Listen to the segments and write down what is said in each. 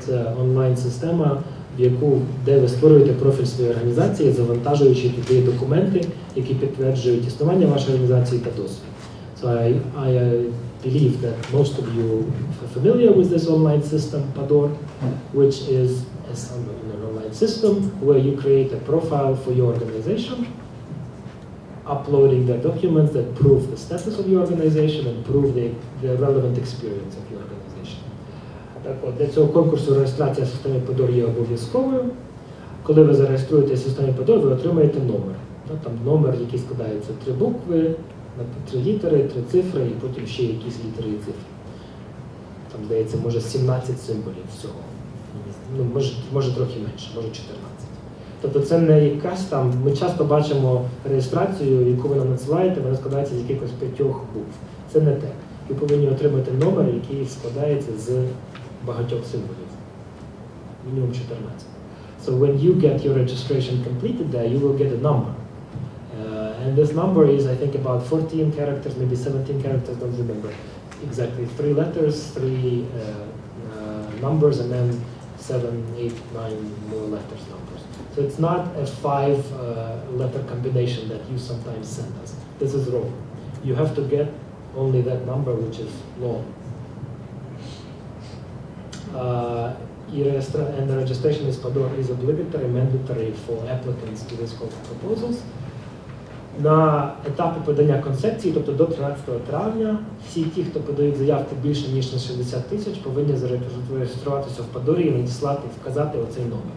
Це онлайн-система, в яку де ви створюєте профіль своєї організації, завантажуючи туди документи, які підтверджують існування вашої організації та досвід. So I, I uh, believe that most of you are familiar with this online system, Pador, which is a, an online system where you create a profile for your organization, uploading the documents that prove the status of your organization and prove the, the relevant experience of your organization. Так от, для цього конкурсу реєстрація в системі є обов'язковою. Коли ви зареєструєтеся в системі ви отримаєте номер. Та, Там номер, який складається три букви, три літери, три цифри і потім ще якісь літери і цифри. Там, здається, може 17 символів всього. Ну, може, може трохи менше, може 14. Тобто це не якась там. Ми часто бачимо реєстрацію, яку ви нам надсилаєте, вона складається з якихось п'ятьох букв. Це не те. Ви повинні отримати номер, який складається з багатьох символів. Мінімум 14. So when you get your registration completed there, you will get a number. Uh, and this number is, I think, about 14 characters, maybe 17 characters, don't remember exactly. Three letters, three uh, uh, numbers, and then seven, eight, nine more letters numbers. So it's not a five uh, letter combination that you sometimes send us. This is wrong. You have to get only that number which is long. Uh, e and the registration is is obligatory, mandatory for applicants to this call for proposals. На етапі подання концепції, тобто до 13 травня, всі ті, хто подають заявки більше ніж на 60 тисяч, повинні зареєструватися в Падорі і надіслати, вказати оцей номер.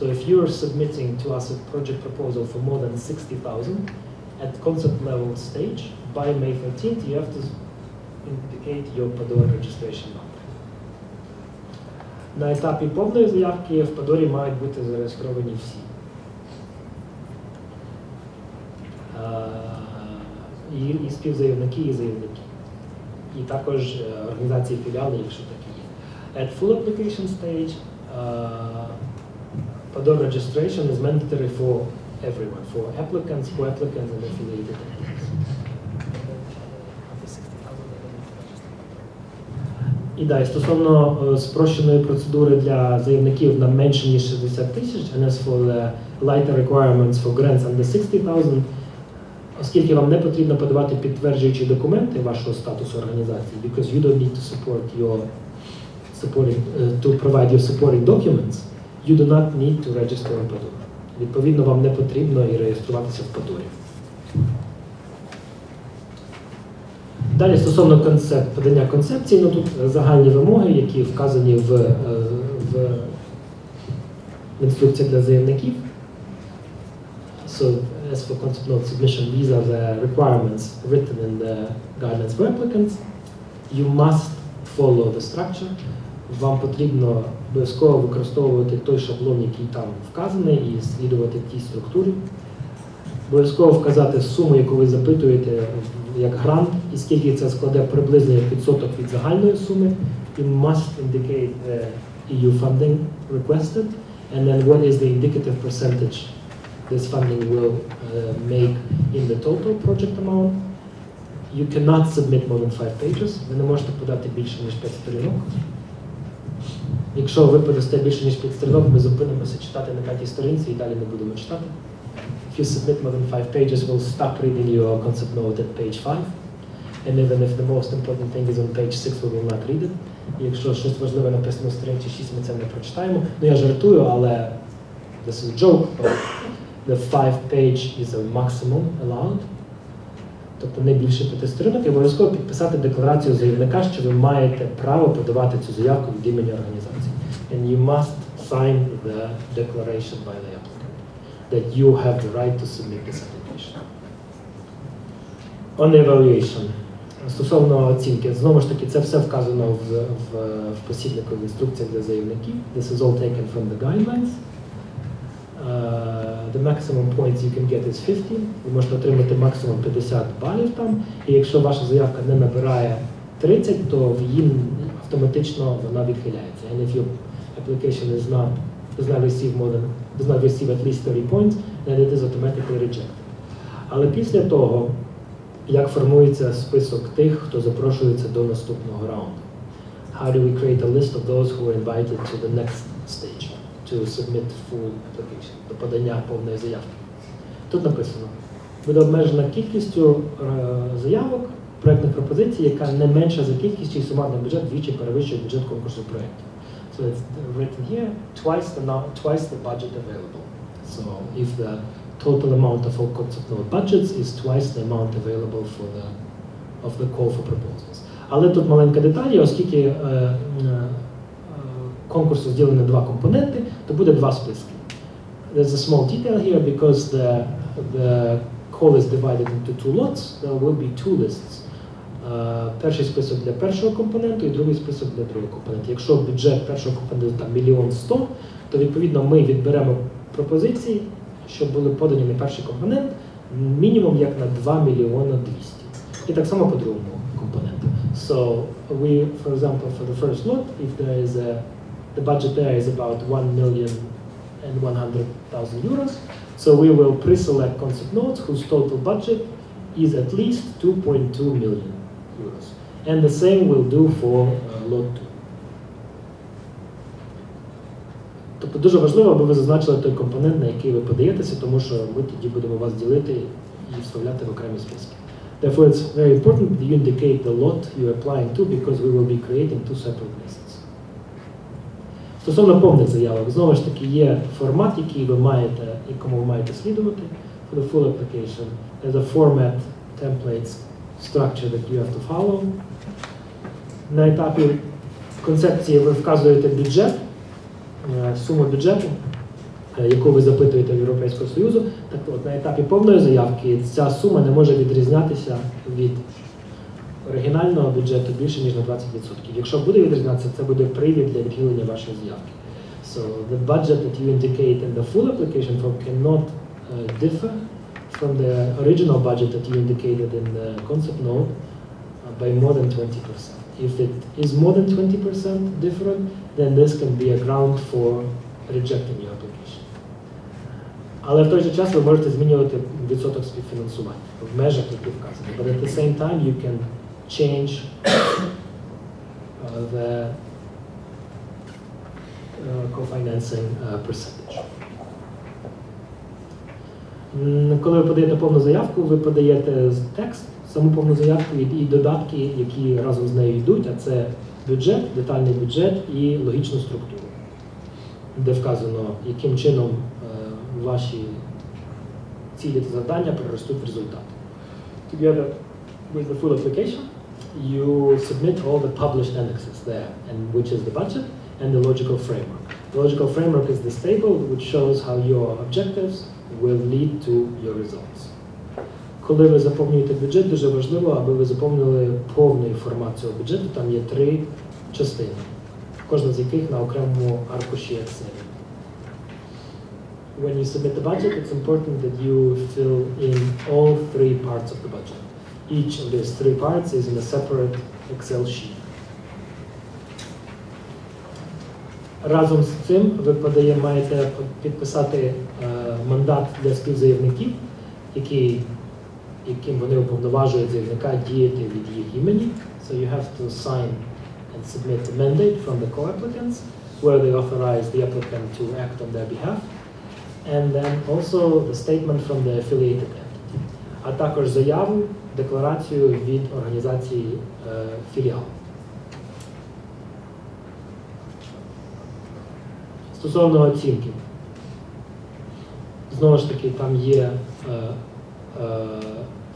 So if you're submitting to us a project proposal for more than 60,000 at concept level stage, by May 13th you have to indicate your Pador registration number. На етапі повної заявки в Падорі мають бути зареєстровані всі. І, і співзаявники, і заявники. І також е, організації філіали, якщо такі є. At full application stage, uh, Pador registration is mandatory for everyone, for applicants, co-applicants, and affiliated entities. І да, і стосовно е, спрощеної процедури для заявників на менше ніж 60 тисяч, and as for the lighter requirements for grants under 60,000, оскільки вам не потрібно подавати підтверджуючі документи вашого статусу організації, because you don't need to support your supporting, uh, to provide your supporting documents, you do not need to register on Pador. Відповідно, вам не потрібно і реєструватися в Падорі. Далі стосовно концепт, подання концепції, ну тут загальні вимоги, які вказані в, е, в, інструкціях для заявників. So as for concept note submission, these are the requirements written in the guidelines for applicants. You must follow the structure. Вам потрібно обов'язково використовувати той шаблон, який там вказаний, і слідувати тій структурі. Обов'язково вказати суму, яку ви запитуєте як грант, скільки це складе приблизно як відсоток від загальної суми. You must indicate the EU funding requested, and then what is the indicative percentage this funding will uh, make in the total project amount. You cannot submit more than five pages. Ви не можете подати більше, ніж 5 сторінок. Якщо ви подасте більше, ніж 5 сторінок, ми зупинимося читати на п'ятій сторінці і далі не будемо читати. If you submit more than five pages, we'll stop reading your concept note at page five. And even if the most important thing is on page six, we will not read it. Якщо щось важливе написано на сторінці 6, ми це не прочитаємо. Ну я жартую, але this is a joke, but the five page is a maximum allowed. Тобто не більше п'яти сторінок, і обов'язково підписати декларацію заявника, що ви маєте право подавати цю заявку від імені організації. And you must sign the declaration by the applicant that you have the right to submit this application. On evaluation. Стосовно оцінки, знову ж таки, це все вказано в, в, в посібнику в інструкціях для заявників. This is all taken from the guidelines. Uh, the maximum points you can get is 50. Ви можете отримати максимум 50 балів там. І якщо ваша заявка не набирає 30, то її автоматично вона відхиляється. And if your application is not does not receive more than does not receive at least 30 points, then it is automatically rejected. Але після того, як формується список тих, хто запрошується до наступного раунду, how do we create a list of those who are invited to the next stage to submit full application, до подання повної заявки. Тут написано, буде обмежена кількістю е, заявок, проєктних пропозицій, яка не менша за кількість, чий сумарний бюджет двічі перевищує бюджет конкурсу проєктів. So it's written here, twice the, twice the budget available. So if the total amount of all concept note budgets is twice the amount available for the, of the call for proposals. Але тут маленька деталь, оскільки е, е, е, конкурс розділений на два компоненти, то буде два списки. There's a small detail here because the, the call is divided into two lots. There will be two lists. Е, Перший список для першого компоненту і другий список для другого компоненту. Якщо бюджет першого компоненту там мільйон сто, то відповідно ми відберемо пропозиції, що були подані на перший компонент, мінімум як на 2 мільйона 200. І так само по другому компоненту. So we, for example, for the first lot, if there is a, the budget there is about 1 million and 100,000 euros, so we will pre-select concept notes whose total budget is at least 2.2 million euros. And the same will do for uh, lot 2. Тобто дуже важливо, аби ви зазначили той компонент, на який ви подаєтеся, тому що ми тоді будемо вас ділити і вставляти в окремі списки. Therefore, it's very important that you indicate the lot you're applying to because we will be creating two separate lists. Стосовно повних заявок, знову ж таки, є формат, який ви маєте, якому ви маєте слідувати for the full application. There's a format templates structure that you have to follow. На етапі концепції ви вказуєте бюджет, е, суму бюджету, е, яку ви запитуєте в Європейського Союзу. Так от на етапі повної заявки ця сума не може відрізнятися від оригінального бюджету більше ніж на 20%. Якщо буде відрізнятися, це буде привід для відхилення вашої заявки. So the budget that you indicate in the full application form cannot uh, differ from the original budget that you indicated in the concept note by more than 20%. If it is more than 20% different, then this can be a ground for rejecting your application. Але в той же час ви можете змінювати відсоток співфінансування в межах, які вказані. But at the same time you can change uh, the uh, co-financing uh, percentage. М, Коли ви подаєте повну заявку, ви подаєте з- текст, саму повну заявку і, додатки, які разом з нею йдуть, а це бюджет, детальний бюджет і логічну структуру, де вказано, яким чином е, ваші цілі та завдання переростуть в результат. Together with the full application, you submit all the published annexes there, and which is the budget and the logical framework. The logical framework is this table which shows how your objectives will lead to your results. Коли ви заповнюєте бюджет, дуже важливо, аби ви заповнили повний формат цього бюджету. Там є три частини, кожна з яких на окремому аркуші Excel. When you submit the budget, it's important that you fill in all three parts of the budget. Each of these three parts is in a separate Excel sheet. Разом з цим ви подає, маєте підписати е, мандат для співзаявників, який, яким вони уповноважують заявника діяти від їх імені. So you have to sign and submit the mandate from the co-applicants, where they authorize the applicant to act on their behalf, and then also the statement from the affiliated entity, а також заяву, декларацію від організації е, філіалу. Стосовно оцінки, знову ж таки, там є е, е,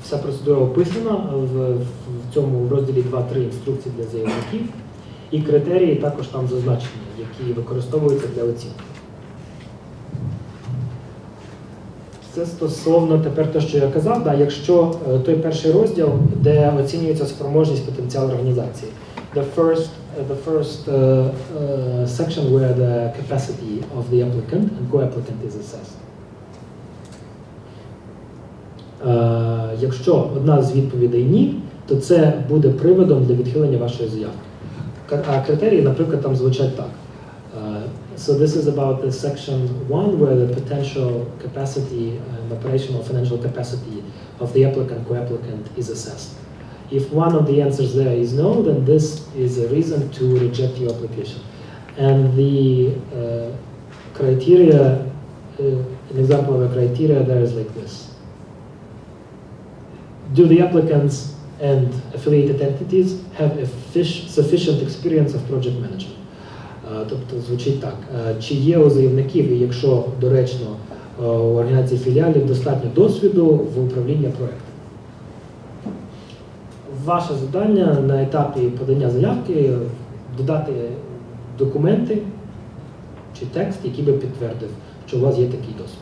вся процедура описана в, в цьому розділі 2-3 інструкції для заявників, і критерії також там зазначені, які використовуються для оцінки. Це стосовно тепер те, що я казав, да, якщо е, той перший розділ, де оцінюється спроможність потенціал організації. The first, uh, the first uh, uh, section where the capacity of the applicant and co-applicant is assessed. Е, якщо одна з відповідей ні, то це буде приводом для відхилення вашої заявки. Ка- А критерії, наприклад, там звучать так. Uh, so this is about the section one where the potential capacity and operational financial capacity of the applicant co-applicant is assessed. If one of the answers there is no, then this is a reason to reject your application. And the uh, criteria, uh, an example of a criteria there is like this. Do the applicants and affiliated entities have a fish- sufficient experience of project management? Е, Тобто звучить так: Е, чи є у заявників, і якщо доречно е, у організації філіалів достатньо досвіду в управлінні проектом? Ваше завдання на етапі подання заявки додати документи чи текст, який би підтвердив, що у вас є такий досвід.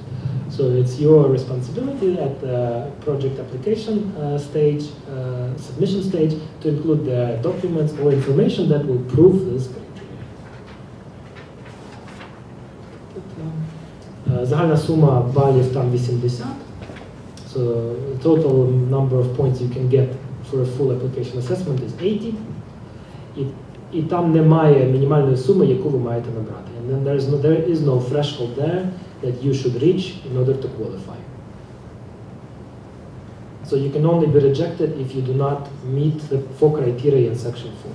So it's your responsibility at the project application uh, stage, uh, submission stage, to include the documents or information that will prove this criteria. Е, Загальна сума балів там 80. So the total number of points you can get for a full application assessment is 80. І, там немає мінімальної суми, яку ви маєте набрати. And then there is no, there is no threshold there that you should reach in order to qualify. So you can only be rejected if you do not meet the four criteria in section 4.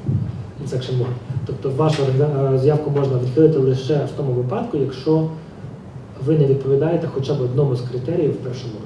In section 1. Тобто вашу е, заявку можна відхилити лише в тому випадку, якщо ви не відповідаєте хоча б одному з критеріїв в першому розділі.